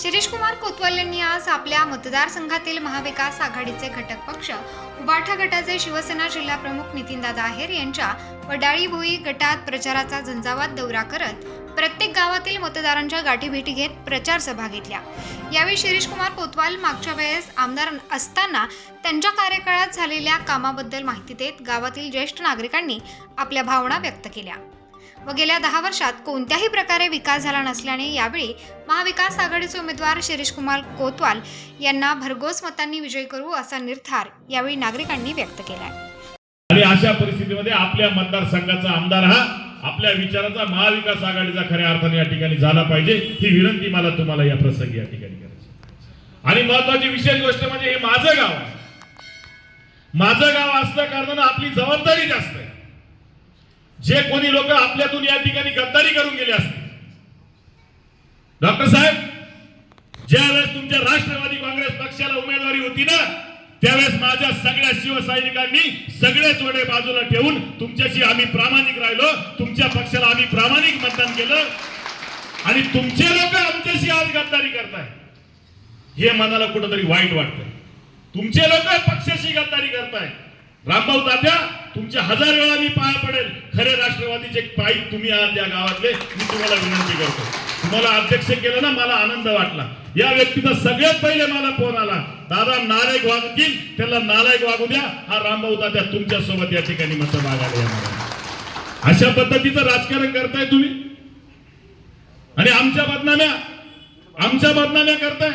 शिरीष कुमार कोतवाल यांनी आज आपल्या मतदारसंघातील महाविकास आघाडीचे घटक पक्ष उबाठा गटाचे शिवसेना जिल्हा प्रमुख नितीनदादा आहेर यांच्या वडाळी भोई गटात प्रचाराचा झंझावात दौरा करत प्रत्येक गावातील मतदारांच्या गाठीभेटी घेत प्रचार सभा घेतल्या. यावेळी शिरीष कुमार कोतवाल मागच्या वेळेस आमदार असताना त्यांच्या कार्यकाळात झालेल्या कामाबद्दल माहिती देत गावातील ज्येष्ठ नागरिकांनी आपल्या भावना व्यक्त केल्या. व गेल्या दहा वर्षात कोणत्याही प्रकारे विकास झाला नसल्याने यावेळी महाविकास आघाडीचे उमेदवार शिरीष कुमार कोतवाल यांना भरघोस मतांनी विजय करू असा निर्धार यावेळी नागरिकांनी व्यक्त केलाय. आणि अशा परिस्थितीमध्ये आपल्या मतदारसंघाचा आमदार हा आपल्या विचाराचा महाविकास आघाडीचा खऱ्या अर्थाने या ठिकाणी झाला पाहिजे ही विनंती मला तुम्हाला या प्रसंगी या ठिकाणी करायची आणि महत्वाची विशेष गोष्ट म्हणजे हे माझं गाव आहे. माझं गाव असल्या कारणानं आपली जबाबदारी जास्त आहे. जे कोणी लोक आपल्यातून या ठिकाणी गद्दारी करून गेले असतील. डॉक्टर साहेब ज्यावेळेस तुमच्या राष्ट्रवादी काँग्रेस पक्षाला उमेदवारी होती ना त्यावेळेस माझ्या सगळ्या शिवसैनिकांनी सगळे वडे बाजूला ठेवून तुमच्याशी आम्ही प्रामाणिक राहिलो तुमच्या पक्षाला आम्ही प्रामाणिक मतदान केलं. आणि तुमचे लोक आमच्याशी आज गद्दारी करताय. हे मनाला कुठंतरी वाईट वाटतंय. तुमचे लोक पक्षाशी गद्दारी करताय रामभाऊ तात्या तुमच्या हजार वेळा मी पाया पडेल. खरे राष्ट्रवादीचे पाईप तुम्ही आहात या गावातले. मी तुम्हाला विनंती करतो. तुम्हाला अध्यक्ष केलं ना मला आनंद वाटला. या व्यक्तीचा सगळ्यात पहिले मला फोन आला. दादा नालायक वागतील त्याला नालायक वागू द्या. हा रामभाऊ तात्या तुमच्यासोबत या ठिकाणी मत मागायला अशा पद्धतीचं राजकारण करताय तुम्ही? आणि आमच्या बदनाम्या? आमच्या बदनाम्या करताय?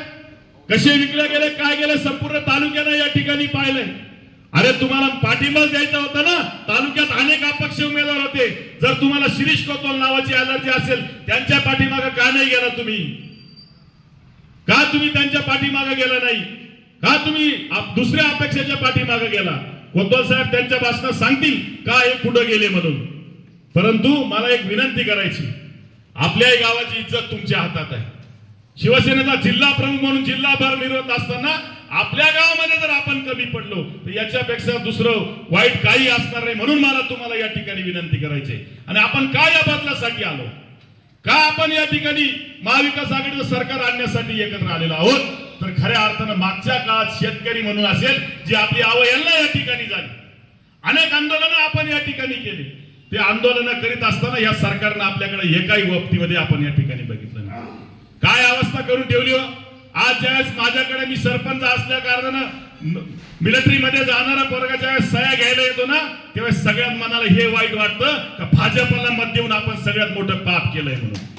कसे विकल्या गेले काय गेले संपूर्ण तालुक्यानं या ठिकाणी पाहिलंय. अरे तुम्हाला पाठिंबाच द्यायचा होता ना? तालुक्यात अनेक अपक्ष उमेदवार होते. जर तुम्हाला शिरीष कोतवाल नावाची अलर्जी असेल त्यांच्या पाठीमागे का नाही गेला तुम्ही? का तुम्ही त्यांच्या पाठीमागे गेला नाही? का तुम्ही दुसऱ्या अपेक्षेच्या पाठीमागे गेला? कोतवाल साहेब त्यांच्या भाषणात सांगतील का हे कुठं गेले म्हणून. परंतु मला एक विनंती करायची. आपल्याही गावाची इज्जत तुमच्या हातात आहे. शिवसेनेचा जिल्हा प्रमुख म्हणून जिल्हाभर मिरवत असताना आपल्या गावामध्ये जर आपण कमी पडलो तर याच्यापेक्षा दुसरं वाईट काही असणार नाही म्हणून मला तुम्हाला या ठिकाणी विनंती करायची आणि आपण काय या बदलासाठी आलो? का आपण या ठिकाणी महाविकास आघाडीचं सरकार आणण्यासाठी एकत्र आलेलो आहोत? तर खऱ्या अर्थानं मागच्या काळात शेतकरी म्हणून असेल जी आपली अवहेलना या ठिकाणी झाली. अनेक आंदोलनं आपण या ठिकाणी केली. ते आंदोलनं करीत असताना या सरकारनं आपल्याकडे एकाही बाबतीमध्ये आपण या ठिकाणी बघितलं काय अवस्था करून ठेवली हो? आज ज्यावेळेस माझ्याकडे मी सरपंच असल्या कारणानं मिलिटरी मध्ये जाणारा पोरगा ज्यावेळेस सह्या घ्यायला येतो ना त्यावेळेस सगळ्यात मनाला हे वाईट वाटतं का भाजपला मत देऊन आपण सगळ्यात मोठं पाप केलंय म्हणून.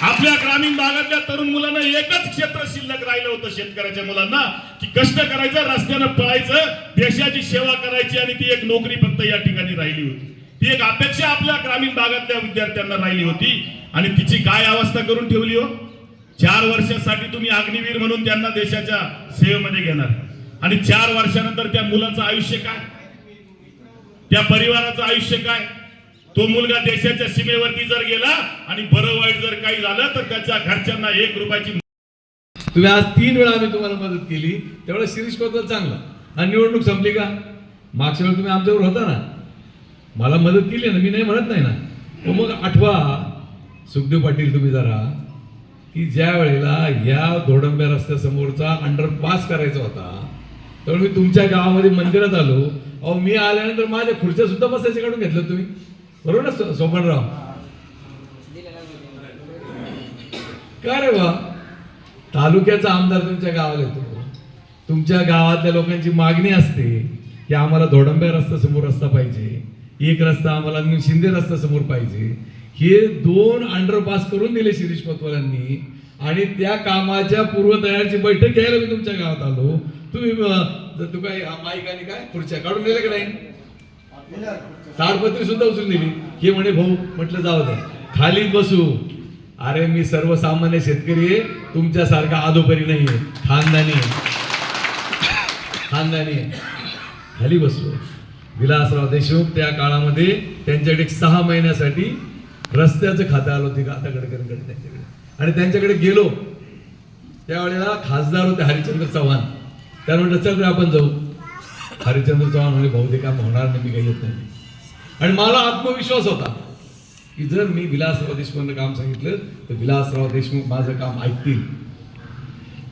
आपल्या ग्रामीण भागातल्या तरुण मुलांना एकच क्षेत्र शिल्लक राहिलं होतं शेतकऱ्याच्या मुलांना की कष्ट करायचं रस्त्यानं पळायचं देशाची सेवा करायची आणि ती एक नोकरी फक्त या ठिकाणी राहिली होती. ती एक अपेक्षा आपल्या ग्रामीण भागातल्या विद्यार्थ्यांना राहिली होती. आणि तिची काय अवस्था करून ठेवली हो? चार वर्षासाठी तुम्ही अग्निवीर म्हणून त्यांना देशाच्या सेवेमध्ये घेणार. आणि चार वर्षानंतर त्या मुलाचं आयुष्य काय? त्या परिवाराचं आयुष्य काय? तो मुलगा देशाच्या सीमेवरती जर गेला आणि बरं वाईट जर काही झालं तर त्याच्या घरच्यांना एक रुपयाची तुम्ही आज तीन वेळा आम्ही तुम्हाला मदत केली. त्यावेळेस शिरीष कोतवाल चांगला. आणि निवडणूक संपली का? मागच्या वेळी तुम्ही आमच्यावर होता ना. मला मदत केली ना मी नाही म्हणत नाही ना. तो मग आठवा. सुखदेव पाटील तुम्ही जरा. की ज्या वेळेला या धोडंब्या रस्त्यासमोरचा अंडरपास करायचा होता त्यामुळे मी तुमच्या गावामध्ये मंदिरात आलो. अहो मी आल्यानंतर माझ्या खुर्च्या सुद्धा बसायचे काढून घेतलं तुम्ही. बरोबर ना सोपनराव? का रे बा? तालुक्याचा आमदार तुमच्या गावाला येतो. तुमच्या गावातल्या लोकांची मागणी असते की आम्हाला धोडंब्या रस्त्यासमोर समोर रस्ता पाहिजे. एक रस्ता आम्हाला शिंदे रस्ता समोर पाहिजे. हे दोन अंडरपास करून दिले शिरीष पतवारांनी आणि त्या कामाच्या पूर्वतयारीची बैठक घ्यायला मी तुमच्या गावात आलो. तुम्ही जर तू काय माईक आणि काय खुर्च्या काढून दिल्या का नाही? ताडपत्री सुद्धा उचलून दिली हे म्हणे भाऊ म्हटलं जाऊ दे. खाली बसू. अरे मी सर्वसामान्य शेतकरी आहे. तुमच्यासारखा आदोपरी नाही खानदानी आहे. खानदानी आहे. खाली बसलो विलासराव देशमुख त्या काळामध्ये त्यांच्याकडे सहा महिन्यासाठी रस्त्याचं खातं आलं होते आता गडकरींकडे त्यांच्याकडे आणि त्यांच्याकडे गेलो. त्यावेळेला खासदार होते हरिश्चंद्र चव्हाण. त्याला म्हटलं चल रे आपण जाऊ. हरिश्चंद्र चव्हाण म्हणजे भाऊ ते काम होणार नाही मी काही येत नाही. आणि मला आत्मविश्वास होता की जर मी विलासराव देशमुखांना काम सांगितलं तर विलासराव देशमुख माझं काम ऐकतील.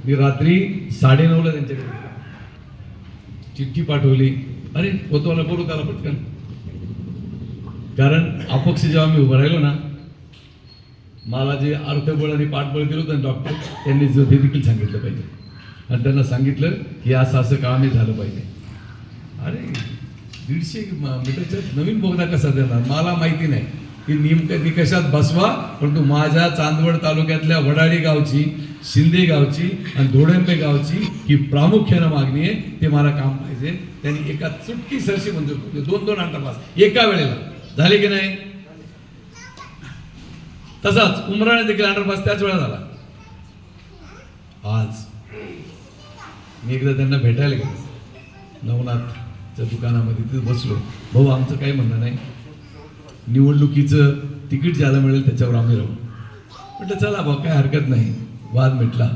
मी रात्री साडेनऊला त्यांच्याकडे चिठ्ठी पाठवली. अरे होतो बोलू त्याला पटकन. कारण अपक्ष जेव्हा मी उभं राहिलो ना मला जे अर्थबळ आणि पाठबळ दिलं होतं डॉक्टर त्यांनी जो ते देखील सांगितलं पाहिजे. आणि त्यांना सांगितलं की असं असं कामही झालं पाहिजे. अरे दीडशे मीटरच्या नवीन बोगदा कसा देणार? मला माहिती नाही. की नेमकं निकषात बसवा परंतु माझ्या चांदवड तालुक्यातल्या वडाळी गावची शिंदे गावची आणि धोडंबे गावची ही प्रामुख्यानं मागणी आहे. ते मला काम पाहिजे. त्यांनी एका चुटकी सरशी मंजूर दोन दोन दोन अंतरपास एका वेळेला. झाले की नाही? तसाच उमराने देखील अंडरपास त्याच वेळा झाला. आज. मी एकदा त्यांना भेटायला गेलो. नवनाथच्या दुकानामध्ये तिथे बसलो. भाऊ आमचं काही म्हणणं नाही. निवडणुकीचं तिकीट ज्याला मिळेल त्याच्यावर आम्ही राहू. म्हटलं चला भाऊ काय हरकत नाही. वाद मिटला.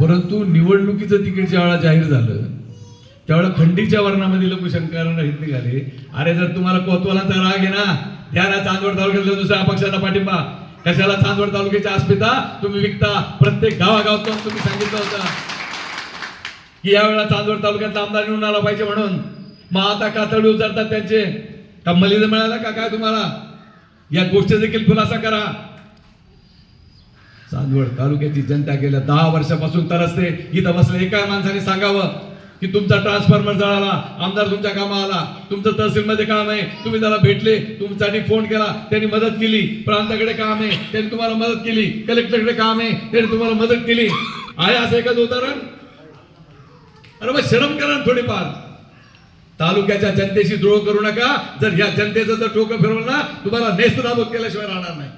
परंतु निवडणुकीचं तिकीट वेळा जाहीर झालं त्यावेळेला खंडीच्या वर्णामध्ये लोकशंकरांना हित निघाले. अरे जर तुम्हाला कोतवालांचा राग आहे ना त्याला चांदवड तालुक्यातल्या दुसऱ्या पक्षाचा पाठिंबा. कशाला चांदवड तालुक्याच्या आस्पिता तुम्ही विकता. प्रत्येक गावागावात तुम्ही सांगितलं होतं. की यावेळेला चांदवड तालुक्यातला आमदार निवडून आला पाहिजे म्हणून. मग आता कातडी उचलतात त्यांचे. का मलिद मिळाला का? काय तुम्हाला? या गोष्टी देखील खुलासा करा. चांदवड तालुक्याची जनता गेल्या दहा वर्षापासून तरसते. इथं बसले एका माणसाने सांगावं. की तुमचा ट्रान्सफॉर्मर जळाला आमदार तुमच्या कामा आला. तुमचं तहसीलमध्ये काम आहे. तुम्ही त्याला भेटले तुमच्यासाठी फोन केला त्यांनी मदत केली. प्रांताकडे काम आहे त्यांनी तुम्हाला मदत केली. कलेक्टरकडे काम आहे त्यांनी तुम्हाला मदत केली. आहे असं एखादं उदाहरण? अरे मग शरम करा थोडीफार. तालुक्याच्या जनतेशी द्रोह करू नका. जर या जनतेचं जर टोकं फिरवलं ना तुम्हाला नेस्तनाबूत केल्याशिवाय राहणार नाही.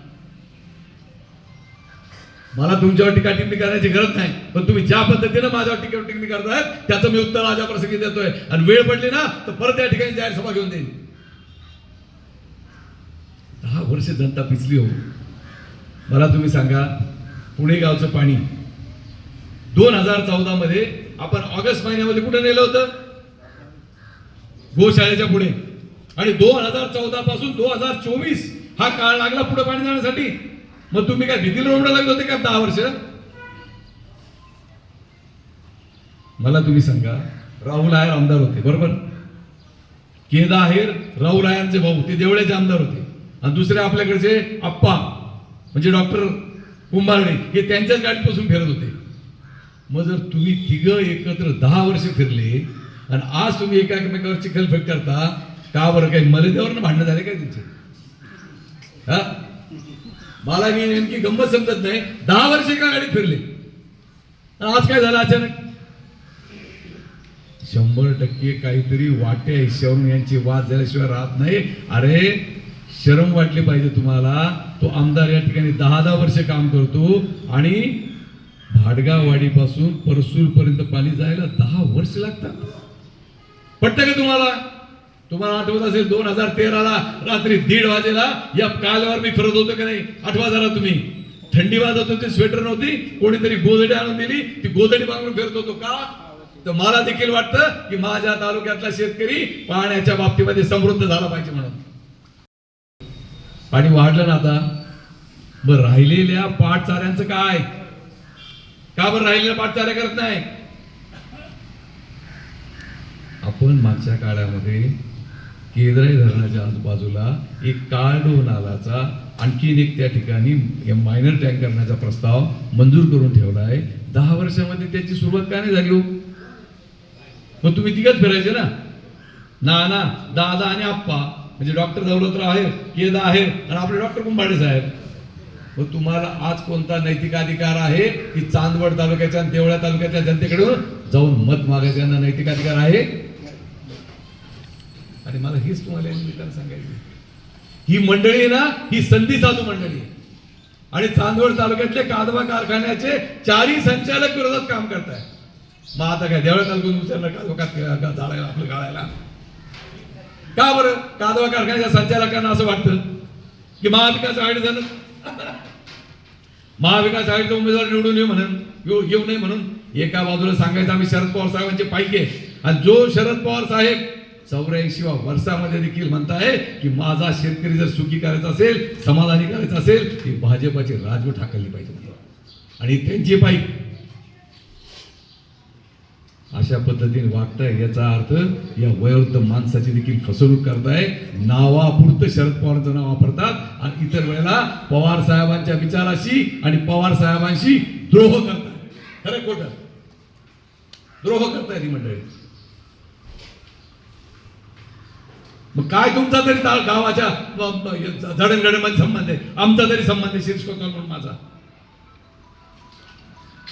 मला तुमच्यावर टीका टिप्पणी करण्याची गरज नाही पण तुम्ही ज्या पद्धतीनं माझ्यावर टीका टिप्पणी करताय त्याचं मी उत्तर माझ्या प्रसंगी देतोय. आणि वेळ पडली ना तर परत या ठिकाणी जाहीर सभा घेऊन देईन. दहा वर्ष जनता पिचली हो. मला तुम्ही सांगा पुणे गावचं पाणी दोन हजार चौदा मध्ये आपण ऑगस्ट महिन्यामध्ये कुठे नेलं होतं? गोशाळेच्या पुढे. आणि दोन हजार चौदा पासून दोन हजार चोवीस हा काळ लागला पुढे पाणी जाण्यासाठी. मग तुम्ही काय भीतीला रोवडं लागले होते का दहा वर्ष? मला तुम्ही सांगा राहुल आयर आमदार होते बरोबर? केदा आहेर राहुल आयरचे भाऊ ते देवळ्याचे आमदार होते. आणि दुसरे आपल्याकडचे आप्पा म्हणजे डॉक्टर कुंभारडे हे त्यांच्याच गाडीपासून फिरत होते. मग जर तुम्ही तिघं एकत्र दहा वर्ष फिरले आणि आज तुम्ही एका एकमेकावर चिखलफेक करता का बरं काही मर्यादेवर भांडणं झाले काय तुमचे? हा? मला मी नेमकी गंमत समजत नाही. दहा वर्ष एका गाडीत फिरले? आज काय झालं अचानक? शंभर टक्के काहीतरी वाटे हिश्यावरून यांची वाद झाल्याशिवाय राहत नाही. अरे शरम वाटली पाहिजे तुम्हाला. तो आमदार या ठिकाणी दहा दहा वर्ष काम करतो आणि भाडगाववाडीपासून परसूरपर्यंत पाणी जायला दहा वर्ष लागतात. पटतं का तुम्हाला? तुम्हाला आठवत असेल दोन हजार तेराला रात्री दीड वाजेला या कालवर मी फिरत होतो की नाही? आठवा जरा तुम्ही. थंडी वाजत होती स्वेटर नव्हती कोणीतरी गोधडी आणून दिली ती गोधडी बांधून फिरत होतो का? तर मला देखील वाटतं की माझ्या तालुक्यातला शेतकरी पाण्याच्या बाबतीमध्ये समृद्ध झाला पाहिजे म्हणून. पाणी वाढलं ना आता? मग राहिलेल्या पाठचाऱ्यांचं काय? का बरं राहिलेल्या पाठचाऱ्या करत नाही? आपण मागच्या काळामध्ये केद्राई धरणाच्या आजूबाजूला एक काळडो नालाचा आणखीन एक त्या ठिकाणी मायनर टँक करण्याचा प्रस्ताव मंजूर करून ठेवला आहे. दहा वर्षामध्ये त्याची सुरुवात का नाही झाली हो? मग तुम्ही तिघच फिरायचे ना? नाना दादा आणि आप्पा म्हणजे डॉक्टर दौलतराव आहे केदा आहे आणि आपले डॉक्टर कुंभाडे साहेब. मग तुम्हाला आज कोणता नैतिक अधिकार आहे की चांदवड तालुक्याच्या आणि देवळा तालुक्याच्या जनतेकडून जाऊन मत मागायचं नैतिक अधिकार आहे? आणि मला हेच तुम्हाला निमित्तानं सांगायचं ही मंडळी आहे ना ही संधी साधू मंडळी आहे. आणि चांदवड तालुक्यातले कादवा कारखान्याचे चारही संचालक विरोधात काम करताय. मग आता काय देवळ तालुक्यात विचारलं कादवा कारखाना आपलं गाळायला का बरं? कादवा कारखान्याच्या संचालकांना असं वाटतं? की महाविकास आघाडीचं महाविकास आघाडीचा उमेदवार निवडून येऊ म्हणून येऊ येऊ नये म्हणून एका बाजूला सांगायचं आम्ही शरद पवार साहेबांचे पाहिजे आणि जो शरद पवार साहेब चौऱ्याऐंशी वर्षामध्ये देखील म्हणताय की माझा शेतकरी जर सुखी करायचा असेल समाधानी करायचा असेल ती भाजपाची राजवट हाकलली पाहिजे म्हणून. आणि त्यांची पाईप अशा पद्धतीने वागताय याचा अर्थ या वयोवृद्ध माणसाची देखील फसवणूक करताय. नावापुरतं शरद पवारांचं नाव वापरतात. आणि इतर वेळेला पवार साहेबांच्या विचाराशी आणि पवार साहेबांशी द्रोह करताय. खरं खोटं. द्रोह करताय ती मंडळी. मग काय तुमचा तरी गावाच्या जडणघडणमध्ये संबंध आहे. आमचा तरी संबंध आहे शिरीष कोतवाल म्हणून माझा.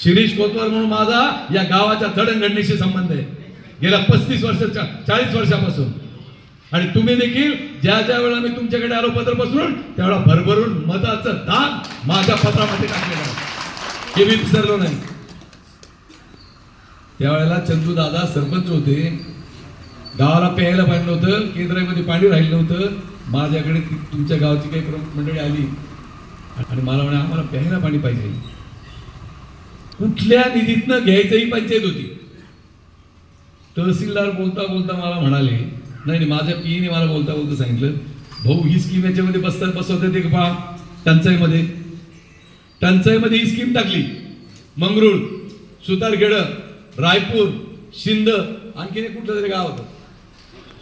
शिरीष कोतवाल म्हणून माझा या गावाच्या जडणघडणीशी संबंध आहे. गेल्या पस्तीस वर्षाच्या चाळीस वर्षापासून. आणि तुम्ही देखील ज्या ज्या वेळा मी तुमच्याकडे आलो पत्र बसवून त्यावेळेला भरभरून मताचं दान माझ्या पत्रामध्ये टाकलेलं आहे. हे मी विसरलो नाही. त्यावेळेला चंदू दादा सरपंच होते. गावाला प्यायला पाणी नव्हतं केंद्रामध्ये पाणी राहिलं नव्हतं. माझ्याकडे तुमच्या गावाची काही प्रमुख मंडळी आली. आणि मला म्हणे आम्हाला प्यायला पाणी पाहिजे. कुठल्या निधीतनं घ्यायचंही पंचायत होती. तहसीलदार बोलता बोलता मला म्हणाले नाही नाही माझ्या पीने मला बोलता बोलता सांगितलं. भाऊ ही स्कीम याच्यामध्ये बसतात बसवतात ते पहा टंचाईमध्ये. टंचाईमध्ये ही स्कीम टाकली. मंगरुळ सुतारखेडं रायपूर शिंद आणखीन एक कुठलं तरी गाव होतं.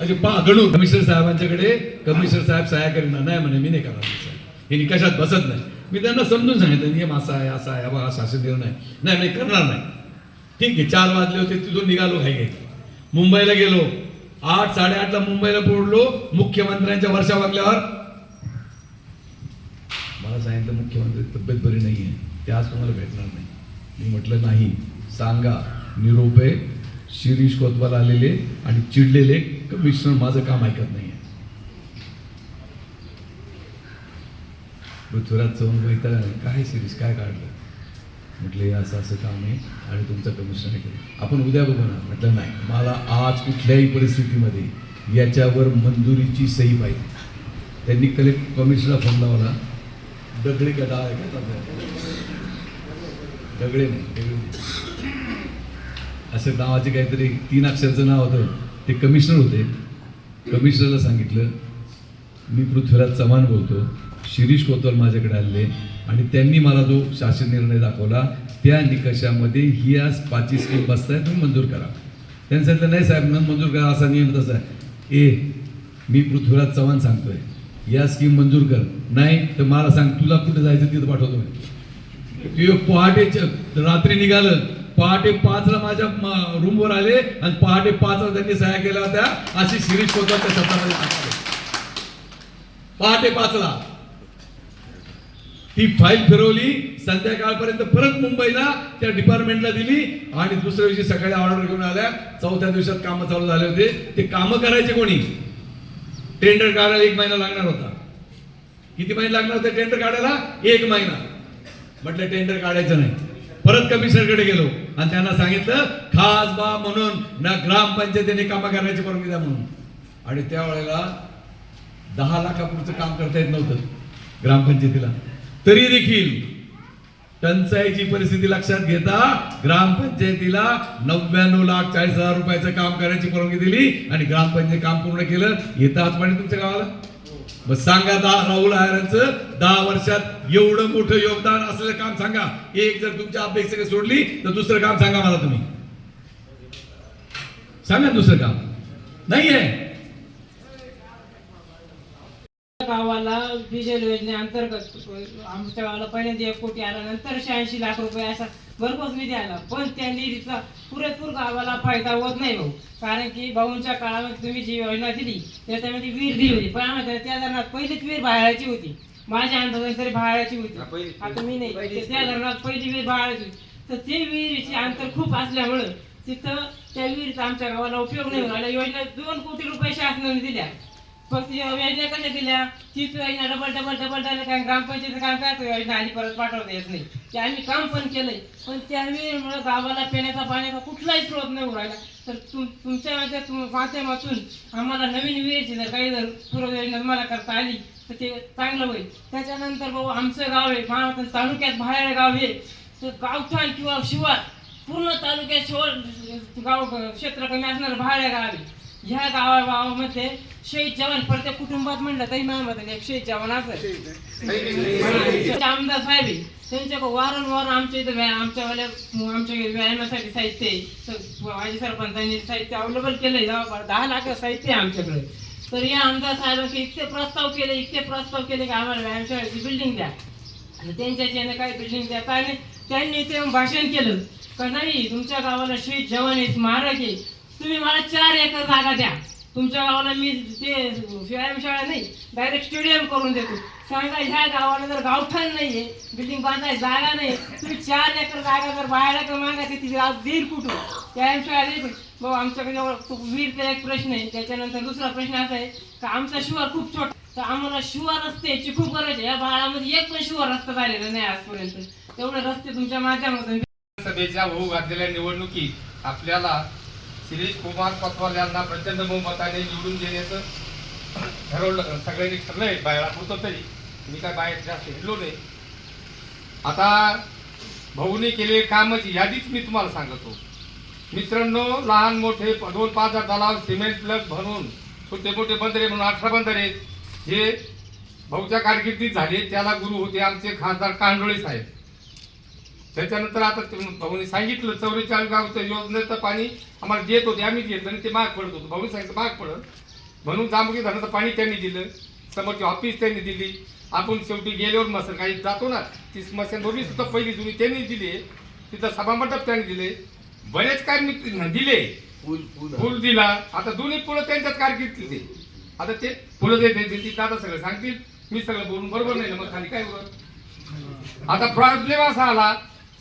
असे पहा गणू कमिशनर साहेबांच्याकडे कमिशनर साहेब सहाय्य करणार नाही म्हणे मी नाही करणार हे निकषात बसत नाही. मी त्यांना समजून सांगितलं नियम असा आहे असा आहे बा शासन देऊ नाही नाही मी करणार नाही. ठीक आहे चार वाजले होते तिथून निघालो घाई घाई. मुंबईला गेलो. आठ साडेआठला मुंबईला पोडलो मुख्यमंत्र्यांच्या वर्षा वागल्यावर. मला सांगितलं मुख्यमंत्री तब्येत बरी नाही आहे ते आज तुम्हाला भेटणार नाही. मी म्हटलं नाही. सांगा. निरोपे शिरीष कोतवाल आलेले आणि चिडलेले. कमिशनर माझं काम ऐकत नाही पृथ्वीराज चव्हाण वैताग काय सिरीज काय काढलं? म्हटलं हे असं असं काम आहे आणि तुमचं कमिशनर केलं आपण उद्या बघू ना. म्हटलं नाही मला आज कुठल्याही परिस्थितीमध्ये याच्यावर मंजुरीची सही पाहिजे. त्यांनी कलेक्ट कमिशनरला फोन लावला. दगडे का डाळ आहे का दगडे नाही दगडे असं नावाचे काहीतरी तीन अक्षरचं नाव होतं. ते कमिशनर होते. कमिशनरला सांगितलं मी पृथ्वीराज चव्हाण बोलतो. शिरीष कोतवाल माझ्याकडे आले आणि त्यांनी मला जो शासन निर्णय दाखवला त्या निकषामध्ये ही आज पाचही स्कीम बसताय तुम्ही मंजूर करा. त्यांनी सांगितलं नाही साहेब न मंजूर करा असा नियम तसा आहे. ए मी पृथ्वीराज चव्हाण सांगतोय. या स्कीम मंजूर कर. नाही तर मला सांग तुला कुठे जायचं तिथं पाठवतो. मी ते पहाटे रात्री निघालं पहाटे पाचला माझ्या रूमवर आले आणि पहाटे पाचला त्यांनी सह्या केल्या होत्या. अशी शिरीष त्या शब्दामध्ये टाकले पहाटे पाचला. ती फाईल फिरवली संध्याकाळपर्यंत परत मुंबईला त्या डिपार्टमेंटला दिली आणि दुसऱ्या दिवशी सकाळी ऑर्डर घेऊन आल्या. चौथ्या दिवसात कामं चालू झाले होते. ते कामं करायचे कोणी? टेंडर काढायला एक महिना लागणार होता. किती महिने लागणार होते टेंडर काढायला? एक महिना. म्हटलं टेंडर काढायचं नाही. परत कमिशनरकडे गेलो. आणि त्यांना सांगितलं खास बा म्हणून ना ग्रामपंचायतीने कामं करण्याची परवानगी द्या म्हणून. आणि त्यावेळेला दहा लाखापुरचं काम करता येत नव्हतं ग्रामपंचायतीला. तरी देखील टंचाईची परिस्थिती लक्षात घेता ग्रामपंचायतीला नव्याण्णव लाख चाळीस हजार रुपयाचं काम करायची परवानगी दिली आणि ग्रामपंचायत काम पूर्ण केलं. येतं हात पाणी तुमच्या गावाला. मग सांगा दहा राहुल आयरांचं दहा वर्षात एवढं मोठं योगदान असलेलं काम सांगा. एक जर तुमच्या अपेक्षा सोडली तर दुसरं काम सांगा मला तुम्ही. सांगा दुसरं काम. नाहीये. आहे डिझेल योजनेअंतर्गत आमच्या गावाला पहिल्यांदा एक कोटी आला नंतर शहाऐंशी लाख रुपये असा भरघोस निधी आला. पण त्या निधीचा पुरेपूर गावाला फायदा होत नाही भाऊ. कारण की भाऊंच्या काळामध्ये तुम्ही जी योजना दिली त्याच्यामध्ये विहीर दिली होती. पण आम्हाला त्या धरणात पहिलीच विहीर बाहेरची होती. माझ्या अंदाजाने तरी बाहेरची होती. आता मी नाही. त्या धरणात पहिली विहीर बाहेरची होती. तर ते विहिरीचे अंतर खूप असल्यामुळं तिथं त्या विहिरीचा आमच्या गावाला उपयोग नाही झाला योजना दोन कोटी रुपये शासनाने दिल्या. फक्त योजना कशा दिल्या? तीच योजना डबल डबल डबल डबल काय ग्रामपंचायतीचं काम काय तो योजना आली परत पाठवता येत नाही. ते आम्ही काम पण केलंय. पण त्यावेळी गावाला पिण्याचा पाण्याचा कुठलाही स्रोत नाही उरायला तर तुम तुमच्या माध्यमातून आम्हाला नवीन विहिरीची जर काही जर पूर्व योजना तुम्हाला करता आली तर ते चांगलं होईल. त्याच्यानंतर भाऊ आमचं गाव आहे महाराष्ट्र तालुक्यात बाहेर गाव आहे. तर गावठाण किंवा शिवार पूर्ण तालुक्यात शिवार गाव क्षेत्र कमी असणार बाहेर गाव आहे. ह्या गावा गावामध्ये शहीद जवान प्रत्येक कुटुंबात म्हणलं तरी माझ्या एक शहीद जवान असेल म्हणजे आमदार साहेब त्यांच्या वारंवार आमच्या इथं व्यायाम आमच्या आमच्या व्यायामासाठी साहित्य आहे. माजी सरपंचांनी साहित्य अवेलेबल केलंय जवळपास दहा लाख साहित्य आहे आमच्याकडे. तर या आमदार साहेबांचे इतके प्रस्ताव केले इतके प्रस्ताव केले की आम्हाला व्यायामशाळेची बिल्डिंग द्या. आणि त्यांच्याच काही बिल्डिंग द्या आणि त्यांनी ते भाषण केलं. का नाही तुमच्या गावाला शहीद जवान आहे स्मारक आहे. तुम्ही मला चार एकर जागा द्या. तुमच्या गावाला मी ते व्यायामशाळा नाही डायरेक्ट स्टेडियम करून देतो. सांगा ह्या गावाला जर गावठाण नाहीये बिल्डिंग बांधाय जागा नाही तुम्ही चार एकर जागा जर बाहेर तर मागा तिथे आज देईल कुठून व्यायामशाळा नाही पण भाऊ आमच्याकडे वीरचा एक प्रश्न आहे. त्याच्यानंतर दुसरा प्रश्न असा आहे का आमचा शुअर खूप छोटा तर आम्हाला शिवार रस्त्याची खूप गरज आहे. या बाळामध्ये एक पण शुअर रस्ता झालेला नाही आजपर्यंत. तेवढे रस्ते तुमच्या माध्यमातून सभेच्या होऊ घातलेल्या निवडणुकीत आपल्याला शिरीष कुमार पतवाल यांना प्रचंड बहुमताने निवडून देण्याचं ठरवलं. सगळ्यांनी ठरलंय. बाहेर तरी मी काय बाहेर जास्त हिडलो नाही. आता भाऊने केले कामाची यादीच मी तुम्हाला सांगतो. मित्रांनो लहान मोठे दोन पाच हजार तलाव सिमेंट प्लग भरून छोटे मोठे बंदरे म्हणून अठरा बंदरे हे भाऊच्या कारकिर्दीत झाले त्याला गुरु होते आमचे खासदार कांडोळे साहेब. त्याच्यानंतर आता भाऊनी सांगितलं चौवेचाळीस गावचं योजनेचं पाणी आम्हाला देत होते आम्ही घेतलं आणि ते महाग पडत होतं. भाऊनी सांगितलं महाग पडत. म्हणून जांभुकी धरणाचं पाणी त्यांनी दिलं. समोरची ऑफिस त्यांनी दिली. आपण शेवटी गेल्यावर मसन काही जातो ना ती स्मशान भरली सुद्धा पहिली जुनी त्यांनी दिली. तिथं सभामंडप त्यांनी दिले. बरेच काय मी दिले. फुल दिला. आता दोन्ही पुढं त्यांच्याच कारकिर्दीत आता ते फुलं देते ती दादा सगळं सांगतील. मी सगळं बोलून बरोबर नाही ना मग खाली काय बरोबर आता प्रॉब्लेम असा आला.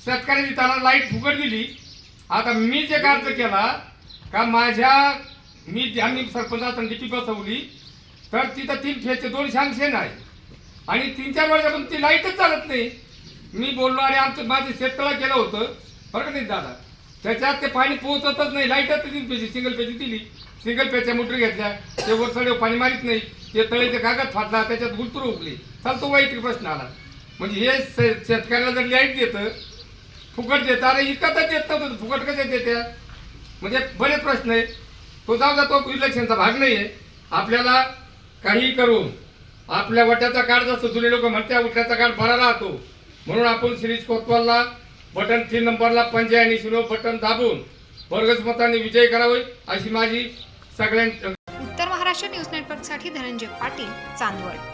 शेतकऱ्यांनी त्याला लाइट फुकट दिली. आता मी जे कार्य केला का माझ्या मी आम्ही सरपंच डीपी बसवली तर तिथं तीन फेजचे दोन सँक्शन आहे. आणि तीन चार वर्षापासून ती लाईटच चालत नाही. मी बोललो अरे आमचं माझं शेततळा केलं होतं. बरं का नाही दादा? त्याच्यात ते पाणी पोहोचतच नाही. लाईटच तीन पेजी सिंगल पेजी दिली. सिंगल पेजच्या मोटर घेतल्या. ते वरसडे पाणी मारित नाही. ते तळेचे कागद फाटला त्याच्यात गुलतूर उकली चालतो वाईट प्रश्न आला. म्हणजे हे शे- शेतकऱ्याला जर लाइट देतं फुकट देतं? अरे इकतच देत नव्हतं फुकट कसे देत्या? म्हणजे बरेच प्रश्न आहे तो जाऊ द्या तो इलेक्शनचा भाग नाही आहे आपल्याला काही करून आपल्या वट्याचा कार्ड जसं जुने लोक म्हणते वट्याचा कार्ड बरा राहतो. म्हणून आपण सिरीज कोतवालला बटन तीन नंबरला पंच्याऐंशी शिलो बटन दाबून वर्गच मताने विजय करावे अशी माझी सगळ्यांची उत्तर महाराष्ट्र न्यूज नेटवर्कसाठी धनंजय पाटील चांदवड.